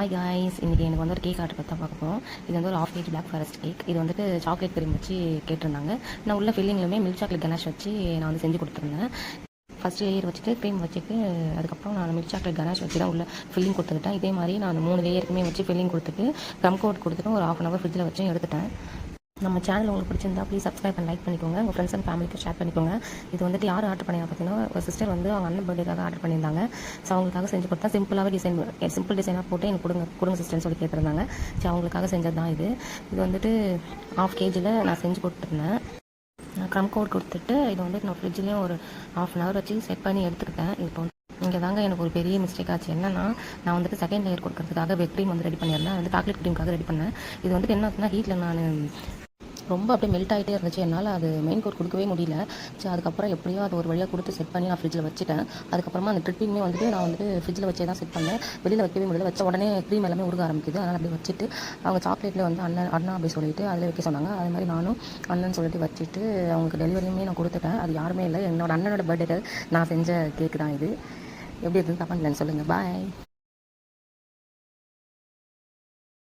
Hi guys இன்றைக்கி எனக்கு வந்து ஒரு கேக் ஆர்டர் பற்றி தான் பார்க்க போகிறோம் இது வந்து ஒரு half KG black forest cake இது வந்துட்டு சாக்லேட் க்ரீம் வச்சு கேட்டிருந்தாங்க. நான் உள்ள ஃபில்லிங்லையுமே மில்க் சாக்லேட் கனாஷ் வச்சு நான் வந்து செஞ்சு கொடுத்துருந்தேன். ஃபஸ்ட் லேயர் வச்சுட்டு க்ரீம் வச்சுட்டு அதுக்கப்புறம் நான் மில்க் சாக்லேட் கனாஷ் வச்சு தான் உள்ள ஃபில்லிங் கொடுத்துக்கிட்டேன். இதே மாதிரி நான் மூணு லேயருக்குமே வச்சு ஃபில்லிங் கொடுத்துட்டு கம் கோட் கொடுத்துட்டு ஒரு ஆஃப் அன் ஹவர் ஃப்ரிட்ஜில் வச்சு எடுத்துட்டேன். நம்ம சேனல் உங்களுக்கு பிடிச்சிருந்தா ப்ளீஸ் சப்ஸ்கிரைப் பண்ணி லைக் பண்ணிக்கோங்க. உங்கள் ஃப்ரெண்ட்ஸ் அண்ட் ஃபேமிலிக்கு ஷேர் பண்ணிக்கோங்க. இது வந்துட்டு யார் ஆர்டர் பண்ணியா பார்த்தீங்கன்னா ஒரு சிஸ்டர் வந்து அவங்க அண்ணன் பர்த்டேக்காக ஆர்டர் பண்ணியிருந்தாங்க. ஸோ அவங்களுக்காக செஞ்சு கொடுத்தா சிம்பிளாகவே டிசைன் சிம்பிள் டிசைனாக போட்டு எனக்கு கொடுங்க கொடுங்க சிஸ்டர்னு சொல்லி கேட்டிருந்தாங்க. ஸோ அவங்களுக்காக செஞ்சது தான் இது. இது வந்துட்டு ஆஃப் கேஜியில் நான் செஞ்சு கொடுத்துருந்தேன். க்ரம் கோட் கொடுத்துட்டு இது வந்துட்டு நான் ஃப்ரிட்ஜ்லேயும் ஒரு ஆஃப் அன் ஹவர் வச்சு செட் பண்ணி எடுத்துக்கிட்டேன். இப்போ இங்கே தாங்க எனக்கு ஒரு பெரிய மிஸ்டேக் ஆச்சு. என்னன்னா நான் வந்துட்டு செகண்ட் லேயர் கொடுக்கறதுக்காக வெப் க்ரீம் வந்து ரெடி பண்ணியிருந்தேன். அது வந்து சாக்லேட் க்ரீமுக்காக ரெடி பண்ணேன். இது வந்துட்டு என்ன ஆச்சுன்னா ஹீட்டில் நான் ரொம்ப அப்படியே மெல்ட் ஆகிட்டே இருந்துச்சு. என்னால் அது மெயின் கோட் கொடுக்கவே முடியல. சரி அதுக்கப்புறம் எப்படியோ அது ஒரு வழியாக கொடுத்து செட் பண்ணி நான் ஃப்ரிட்ஜில் வச்சுட்டேன். அதுக்கப்புறமா அந்த ட்ரிப்பிங்குமே வந்துட்டு நான் வந்துட்டு ஃப்ரிட்ஜில் வச்சே தான் செட் பண்ணேன். வெளியில் வைக்கவே முடியல. வச்ச உடனே க்ரீம் எல்லாமே உருக ஆரம்பிக்குது. அதனால் அப்படியே வச்சுட்டு அவங்க சாக்லேட்டில் வந்து அண்ணன் அண்ணா அப்படி சொல்லிட்டு அதில் வைக்க சொன்னாங்க. அதே மாதிரி நானும் அண்ணன் சொல்லிட்டு வச்சுட்டு அவங்களுக்கு டெலிவரியுமே நான் கொடுத்துட்டேன். அது யாருமே இல்லை. என்னோட அண்ணனோட பர்த்டே நான் செஞ்ச கேக்கு தான் இது. எப்படி இருக்குன்னு கமெண்ட்லன்னு சொல்லுங்கள் பாய்